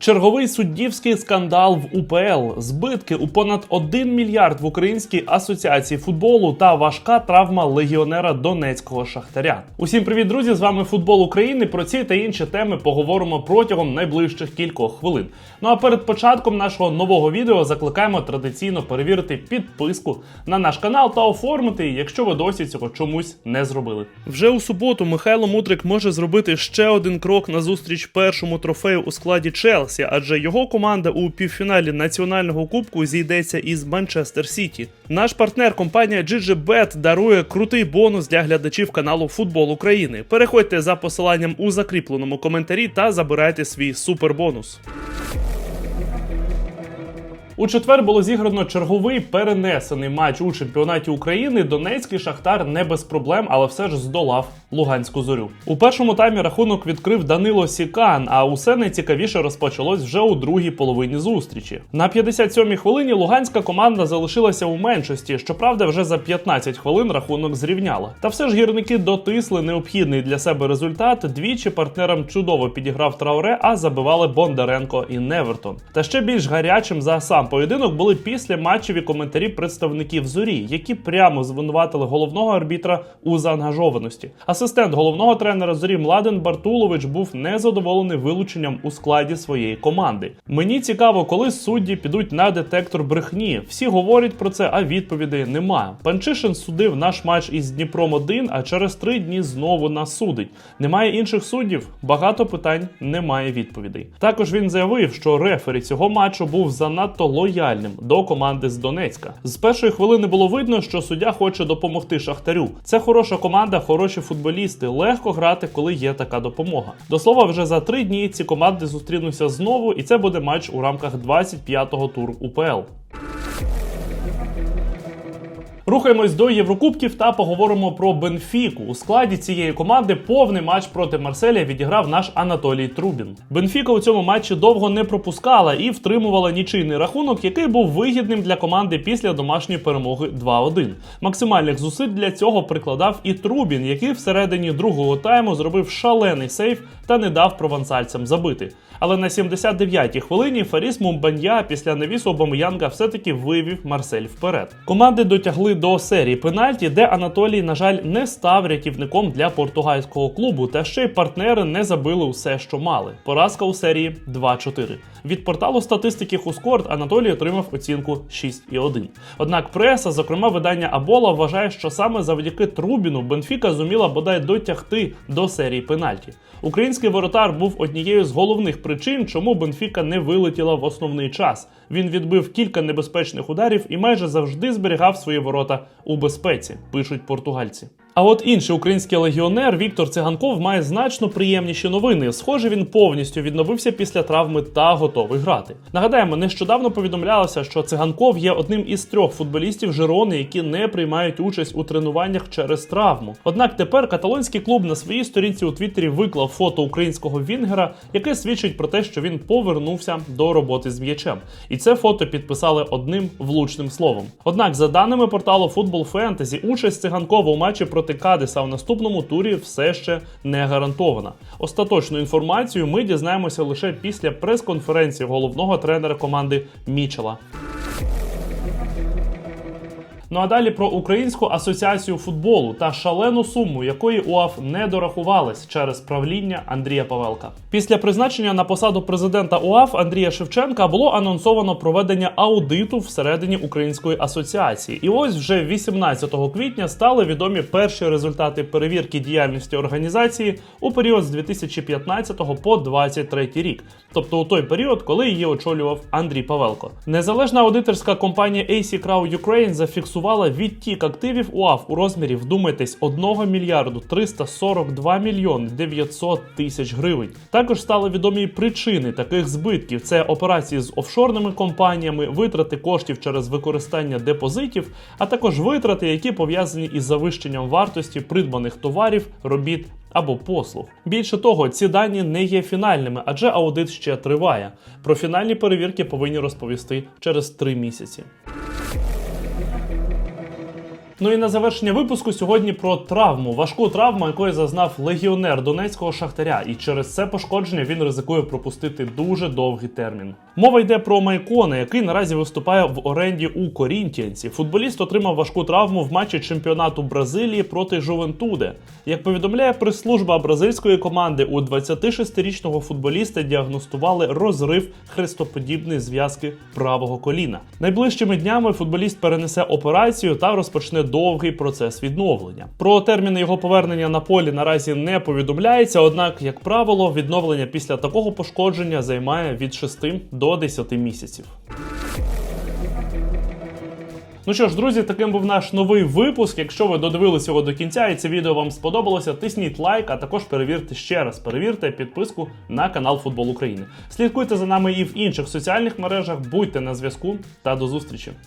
Черговий суддівський скандал в УПЛ, збитки у понад 1 мільярд в Українській асоціації футболу та важка травма легіонера Донецького шахтаря. Усім привіт, друзі! З вами футбол України. Про ці та інші теми поговоримо протягом найближчих кількох хвилин. Ну а перед початком нашого нового відео закликаємо традиційно перевірити підписку на наш канал та оформити, якщо ви досі цього чомусь не зробили. Вже у суботу Михайло Мудрик може зробити ще один крок назустріч першому трофею у складі Челсі, адже його команда у півфіналі національного кубку зійдеться із Манчестер Сіті. Наш партнер компанія GGBet дарує крутий бонус для глядачів каналу Футбол України. Переходьте за посиланням у закріпленому коментарі та забирайте свій супербонус. У четвер було зіграно черговий перенесений матч у чемпіонаті України. Донецький шахтар не без проблем, але все ж здолав Луганську зорю. У першому таймі рахунок відкрив Данило Сікан. А усе найцікавіше розпочалось вже у другій половині зустрічі. На 57-й хвилині луганська команда залишилася у меншості. Щоправда, вже за 15 хвилин рахунок зрівняла. Та все ж гірники дотисли необхідний для себе результат. Двічі партнерам чудово підіграв Трауре, а забивали Бондаренко і Невертон. Та ще більш гарячим за сам поєдинок були після матчеві коментарі представників зорі, які прямо звинуватили головного арбітра у заангажованості. Асистент головного тренера зорі Младен Бартулович був незадоволений вилученням у складі своєї команди. Мені цікаво, коли судді підуть на детектор брехні. Всі говорять про це, а відповідей немає. Панчишин судив наш матч із Дніпром 1 а через три дні знову нас судить. Немає інших суддів, багато питань, немає відповідей. Також він заявив, що рефері цього матчу був занадто лояльним до команди з Донецька. З першої хвилини було видно, що суддя хоче допомогти Шахтарю. Це хороша команда, хороші футболісти. Легко грати, коли є така допомога. До слова, вже за три дні ці команди зустрінуться знову, і це буде матч у рамках 25-го туру УПЛ. Рухаємось до Єврокубків та поговоримо про Бенфіку. У складі цієї команди повний матч проти Марселя відіграв наш Анатолій Трубін. Бенфіка у цьому матчі довго не пропускала і втримувала нічийний рахунок, який був вигідним для команди після домашньої перемоги 2-1. Максимальних зусиль для цього прикладав і Трубін, який всередині другого тайму зробив шалений сейф та не дав провансальцям забити. Але на 79-й хвилині Фаріс Мумбанья після навісу Обамеянга все-таки вивів Марсель вперед. Команди дотягли до серії пенальті, де Анатолій, на жаль, не став рятівником для португальського клубу, та ще й партнери не забили усе, що мали. Поразка у серії 2-4. Від порталу статистики Хускорт Анатолій отримав оцінку 6,1. Однак преса, зокрема видання Абола, вважає, що саме завдяки Трубіну Бенфіка зуміла бодай дотягти до серії пенальті. Український воротар був однією з головних причин, чому Бенфіка не вилетіла в основний час. Він відбив кілька небезпечних ударів і майже завжди зберігав свої ворота у безпеці, пишуть португальці. А от інший український легіонер Віктор Циганков має значно приємніші новини. Схоже, він повністю відновився після травми та готовий грати. Нагадаємо, нещодавно повідомлялося, що циганков є одним із трьох футболістів Жирони, які не приймають участь у тренуваннях через травму. Однак тепер каталонський клуб на своїй сторінці у Твіттері виклав фото українського Вінгера, яке свідчить про те, що він повернувся до роботи з м'ячем. І це фото підписали одним влучним словом. Однак, за даними порталу Football Fantasy, участь циганкова у матчі проти Кадиса в наступному турі все ще не гарантована. Остаточну інформацію ми дізнаємося лише після прес-конференції головного тренера команди Мічела. Ну а далі про Українську асоціацію футболу та шалену суму, якої УАФ не дорахувалась через правління Андрія Павелка. Після призначення на посаду президента УАФ Андрія Шевченка було анонсовано проведення аудиту всередині Української асоціації. І ось вже 18 квітня стали відомі перші результати перевірки діяльності організації у період з 2015 по 2023 рік, тобто у той період, коли її очолював Андрій Павелко. Незалежна аудиторська компанія AC Crow Ukraine зафіксувала відтік активів УАФ у розмірі, вдумайтесь, 1 мільярду 342 мільйони 900 тисяч гривень. Також стали відомі причини таких збитків: це операції з офшорними компаніями, витрати коштів через використання депозитів, а також витрати, які пов'язані із завищенням вартості придбаних товарів, робіт. Або послуг. Більше того, ці дані не є фінальними, адже аудит ще триває. Про фінальні перевірки повинні розповісти через три місяці. Ну і на завершення випуску сьогодні про травму. Важку травму, якої зазнав легіонер донецького шахтаря, і через це пошкодження він ризикує пропустити дуже довгий термін. Мова йде про Майкона, який наразі виступає в оренді у Корінтіанці. Футболіст отримав важку травму в матчі чемпіонату Бразилії проти Жувентуде. Як повідомляє прес-служба бразильської команди, у 26-річного футболіста діагностували розрив хрестоподібної зв'язки правого коліна. Найближчими днями футболіст перенесе операцію та розпочне довгий процес відновлення. Про терміни його повернення на полі наразі не повідомляється однак, як правило, відновлення після такого пошкодження займає від 6 до 10 місяців. Ну що ж, друзі, таким був наш новий випуск. Якщо ви додивились його до кінця і це відео вам сподобалося, тисніть лайк, а також перевірте ще раз. Перевірте підписку на канал Футбол України. Слідкуйте за нами і в інших соціальних мережах. Будьте на зв'язку та до зустрічі.